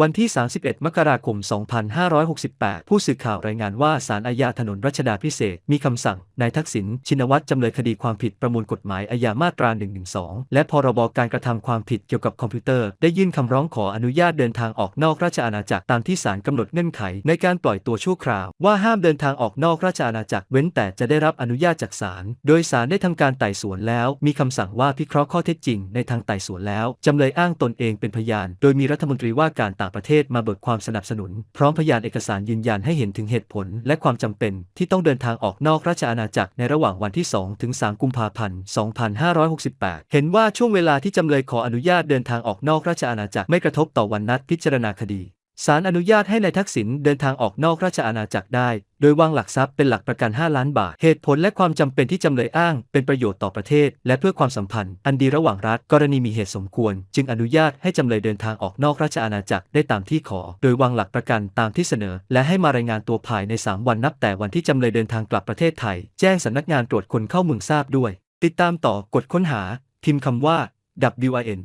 วันที่ 31 มกราคม 2568 ผู้สื่อข่าวรายงานว่าศาลอาญาถนนรัชดาพิเศษมีคำสั่ง นายทักษิณ ชินวัตรจำเลยคดีความผิดประมวลกฎหมายอาญามาตรา 112 และพรบการกระทำความผิดเกี่ยวกับคอมพิวเตอร์ ได้ยื่นคำร้องขออนุญาตเดินทางออกนอกราชอาณาจักรตามที่ศาลกำหนดเงื่อนไข ในการปล่อยตัวชั่วคราว ว่าห้ามเดินทางออกนอกราชอาณาจักรเว้นแต่จะได้รับอนุญาตจากศาล โดยศาลได้ทำการไต่สวนแล้ว มีคำสั่งว่าพิเคราะห์ข้อเท็จจริงในทางไต่สวนแล้วจำเลยอ้างตนเองเป็นพยาน โดยมีรัฐมนตรีว่าการต่างประเทศมาเบิกความสนับสนุน พร้อมพยานเอกสารยืนยันให้เห็นถึงเหตุผล และความจำเป็นที่ต้องเดินทางออกนอกราชอาณาจักรในระหว่างวันที่ 2 ถึง 3 กุมภาพันธ์ 2568 เห็นว่าช่วงเวลาที่จำเลยขออนุญาตเดินทางออกนอกราชอาณาจักรไม่กระทบต่อวันนัดพิจารณาคดี ศาลอนุญาตให้ในายทักษิณเดินทางออกนอกราชอาณาจักรได้ โดยวางหลักทรัพย์เป็นหลักประกัน 5 ล้านบาท เหตุผลและความจำเป็นที่จำเลยอ้าง เป็นประโยชน์ต่อประเทศ และเพื่อความสัมพันธ์ อันดีระหว่างรัฐ กรณีมีเหตุสมควร จึงอนุญาตให้จำเลยเดินทางออกนอกราชอาณาจักรได้ตามที่ขอ โดยวางหลักประกันตามที่เสนอ และให้มารายงานตัวภายใน 3 วันนับแต่วันที่จำเลยเดินทางกลับประเทศไทย แจ้งสำนักงานตรวจคนเข้าเมืองทราบด้วย ติดตามต่อกดค้นหา พิมพ์คำว่า WIN